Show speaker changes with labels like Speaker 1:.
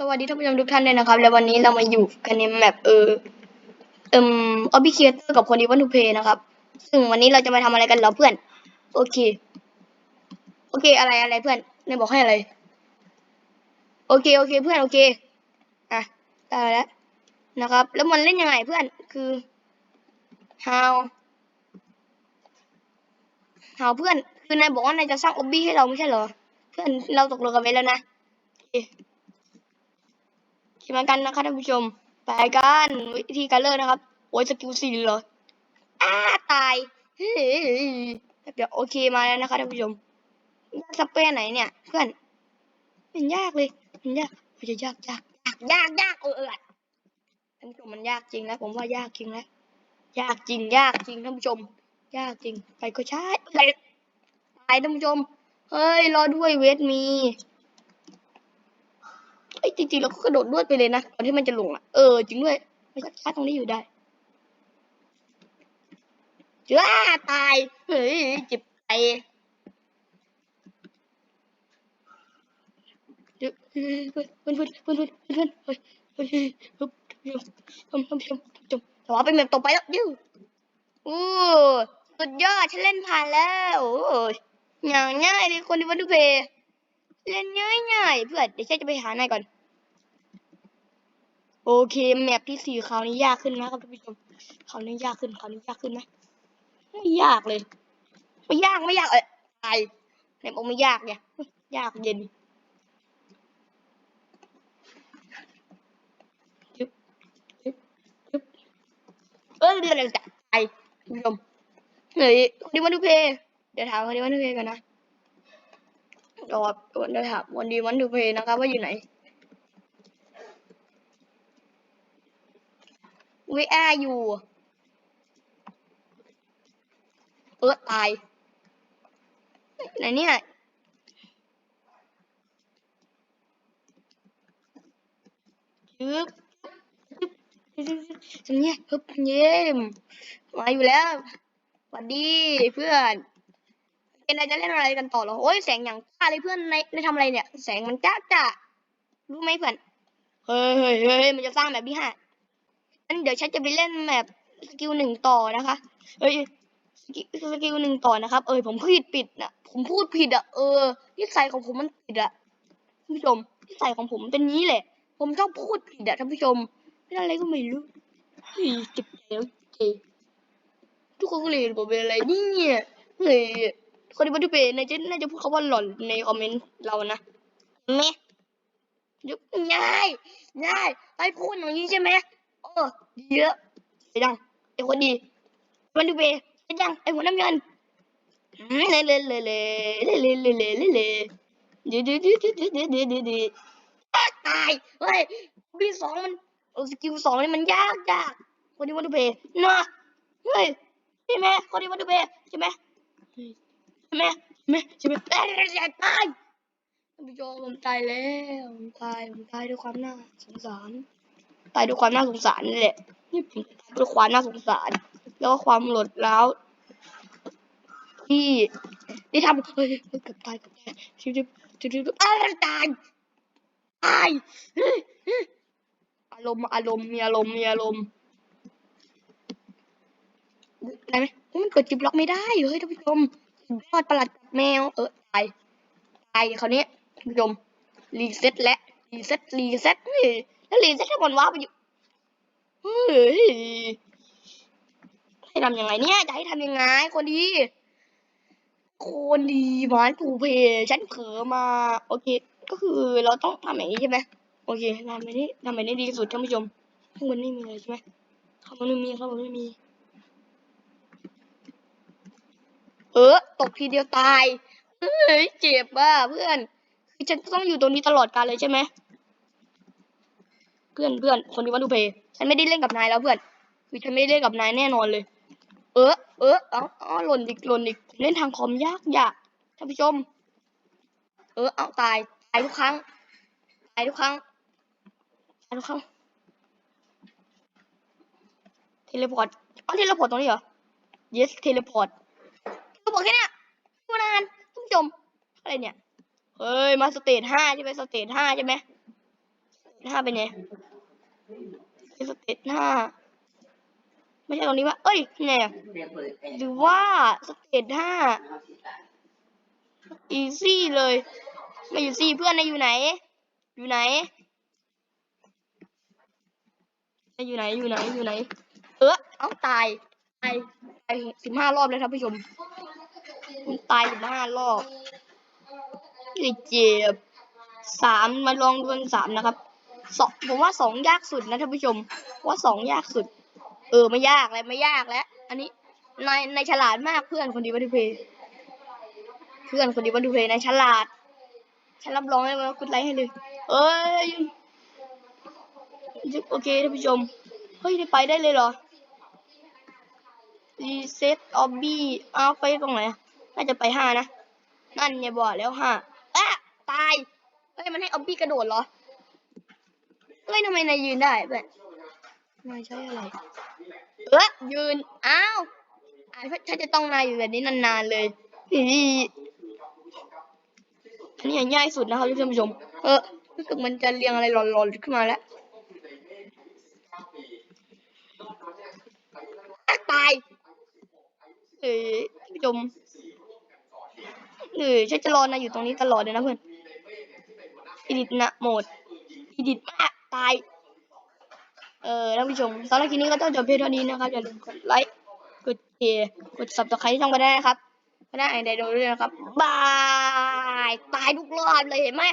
Speaker 1: สวัสดีท่านผู้ชมทุกท่านเลยนะครับ และวันนี้เรามาอยู่กันในแมปเออเอ่มออบิเคเตอร์กับคนดีวันทูเพย์นะครับ ซึ่งวันนี้เราจะมาทำอะไรกันเหรอเพื่อน โอเค โอเคอะไรอะไรเพื่อนนายบอกให้อะไร โอเคโอเคเพื่อนโอเคอะได้แล้วนะครับ แล้วมันเล่นยังไงเพื่อนคือ how how เพื่อนคือนายบอกว่านายจะสร้างออบบี้ให้เราไม่ใช่เหรอ เพื่อนเราตกลงกันไว้แล้วนะโอเค คิดมากันนะคะท่านผู้ชม ไปกันวิธีการเลิกนะครับ โอ้ยสกิลสี่เหรออ้าตายเฮ้ยเดี๋ยวโอเคมาแล้วนะคะท่านผู้ชมสเปรย์ไหนเนี่ยเพื่อนมันยากเลยมันยากมันจะยากยากยากยากยากเออเออท่านผู้ชมมันยากจริงแล้ว ผมว่ายากจริงแล้วยากจริง ยากจริงท่านผู้ชม ยากจริง ไปก็ใช่ไปตายท่านผู้ชม เฮ้ยรอด้วยเวทมี ไอ้ยจริงๆเราก็กระโดดด้วยไปเลยนะก่อนที่มันจะลงอะเออจริงด้วยไม่ชัดชัดตรงนี้อยู่ได้เจ้าตาย เฮ้ยเจ็บใจเดี๋ยวเพื่อนเพื่อนเพื่อนเพื่อนเพื่อนเพื่อนเฮ้ยเฮ้ยเฮ้ยท่านผู้ชมท่นผู้ชมท่นผู้ชมแต่ว่าเป็นแบบต่อไปแล้วยิ้วโอ้สุดยอดฉันเล่นผ่านแล้วโอ้ยอย่างง่ายเลยคนที่วันดูเพย์ เล่นง่ายๆเพื่อนเดี๋ยวฉันจะไปหานายก่อน โอเคแมปที่สี่คราวนี้ยากขึ้นนะครับท่านผู้ชมคราวนี้ยากขึ้นคราวนี้ยากขึ้นไหมไม่ยากเลย ไม่ยากไม่ยากเอ้ยตายไหนบอกไม่ยากเนี่ยยากเย็นเออเดี๋ยวจะตายท่านผู้ชมเฮ้ยคนดีวันดูเพย์เดี๋ยวถามคนดีวันดูเพย์กันนะ dot what the tab what do you want to play นะครับว่าอยู่ไหน where are you earth eye ไหนเนี่ยยึบสำเนียงฮึบเยี่ยมมาอยู่แล้วสวัสดีเพื่อน นอะไรจะเล่นอะไรกันต่อเหรอโอ้ยแสงอย่างจ้าเลยเพื่อนในในทำอะไรเนี่ย แสงมันจ้าจ้ารู้ไหมเพื่อนเฮ้ยเฮ้ยเฮ้ยมันจะสร้างแบบนี้ฮะงั้นเดี๋ยวฉันจะไปเล่นแบบสกิลหนึ่งต่อนะคะเอ้ยสกิลสกิลหนึ่งต่อนะครับ เอ้ยผมพูดผิดนะผมพูดผิดอะเออนิสัยของผมมันผิดอะท่านผู้ชมนิสัยของผมมันเป็นนี้แหละ ผมชอบพูดผิดอะท่านผู้ชมเป็นอะไรก็ไม่รู้เฮ้ยเจ็บใจแล้วเจ็บทุกคนก็เลยเห็นผมเป็นอะไรเนี่ยเฮ้ย คนที่มาดูเป็นน่าจะน่าจะพูดคำว่าหล่อนในคอมเมนต์เรานะแม่ยุบง่ายง่ายไปพูดอย่างนี้ใช่ไหมเออดีแล้วไอ้ดังไอ้คนดีมันดูเบไอ้ดังไอ้หัวน้ำเงินเลยเลยเลยเลยเลยเลยเลยเลยเลยเดี๋ยวเดี๋ยวเดี๋ยวเดี๋ยวเดี๋ยวเดี๋ยวเดี๋ยวเดี๋ยวตายเฮ้ยวีสองมันสกิลสองนี่มันยากยากคนที่วันดูเบเนาะเฮ้ยใช่ไหมคนที่วันดูเบใช่ไหม ใช่ไหมใช่ไหมใช่ไหมตายตายท่านผู้ชมผมตายแล้วผมตายผมตายด้วยความน่าสงสาร ตายด้วยความน่าสงสารนี่แหละนี่ผมตายด้วยความน่าสงสาร แล้วก็ความหลดร้วที่ที่ทำเฮ้ยเกือบตายเกือบตายชิวชิวชิวชิวอ้าวตายตายอารมณ์อารมณ์มีอารมณ์มีอารมณ์อะไรไหมมันกดจิบล็อกไม่ได้เฮ้ยท่านผู้ชม ยอดประหลัดแมวเออตายตายคราวนี้ท่านผู้ชมรีเซ็ตและรีเซ็ตรีเซ็ตเฮ้ยแล้วลีนจะทำมันว้าไปอยู่เฮ้ยให้ทำยังไงเนี่ยจะให้ทำยังไงคนดีคนดีหวานผูเพฉันเผลอมา โอเค ก็คือเราต้องทำอย่างนี้ใช่ไหมโอเคทำแบบนี้ทำแบบนี้ดีที่สุดท่านผู้ชมข้างบนไม่มีเลยใช่ไหมข้างบนไม่มีข้างบนไม่มี เออตกทีเดียวตายเฮ้ยเจ็บอะเพื่อนคือฉันต้องอยู่ตรงนี้ตลอดกาลเลยใช่ไหมเพื่อนเพื่อนคนที่ว่าดูเพย์ฉันไม่ได้เล่นกับนายแล้วเพื่อน คือฉันไม่ได้เล่นกับนายแน่นอนเลย เออเออเอาเอาหล่นอีกหล่นอีกเล่นทางคอมยากยากท่านผู้ชม เออเอาตายตายทุกครั้งตายทุกครั้งตายทุกครั้งเทเลพอร์ตอ๋อเทเลพอร์ตตรงนี้เหรอ yes เอะไรเนี่ย เฮ้ย มาสเตจห้าใช่ไหมสเตจห้าใช่ไหมห้าเป็นไงสเตจห้าไม่ใช่ตรงนี้วะเอ้ยไงอะหรือว่าสเตจห้าอีซี่เลยไม่อีซี่เพื่อนนายอยู่ไหน อยู่ไหนนายอยู่ไหนอยู่ไหนอยู่ไหน เออเอาตายตายตายสิบห้ารอบเลยท่านผู้ชมตายสิบห้ารอบ เจ็บสามมาลองดูกันสามนะครับสองผมว่าสองยากสุดนะท่านผู้ชม ว่าสองยากสุด เออไม่ยากแล้วไม่ยากแล้ว อันนี้นายนายฉลาดมากเพื่อนคนดีวัตถุเพย์เพื่อนคนดีวัตถุเพย์นายฉลาดฉันรับรองให้มากดไลค์ให้เลย เอ้ยโอเคท่านผู้ชม เฮ้ยได้ไปได้เลยเหรอรีเซ็ตออบบี้เอาไปตรงไหนน่าจะไปห้านะ นั่นไงบอกแล้วห้าายเฮ้ยมันให้ออบบี้กระโดดเหรอเฮ้ยทำไมนายยืนได้แบบนายใช้อะไรเออยืนอ้าวอ่าฉันจะต้องนายอยู่แบบนี้นานๆเลยอีอันนี้ง่ายสุดนะครับท่านผู้ชม เออรู้สึกมันจะเรียงอะไรหลอนๆขึ้นมาแล้วตายเออท่านผู้ชมเออฉันจะรอนายอยู่ตรงนี้ตลอดเลยนะเพื่อน ดิตนะโหมดอีดิตมากตาย เออท่านผู้ชมสำหรับคลิปนี้ก็ต้องจบเพียงเท่านี้นะครับอย่าลืมกดไลค์กดแชร์กด subscribe ที่ช่องไปได้นะครับไม่ได้ไอเดียโดยด้วยนะครับบาย ตายทุกรอบเลยเห็นไหม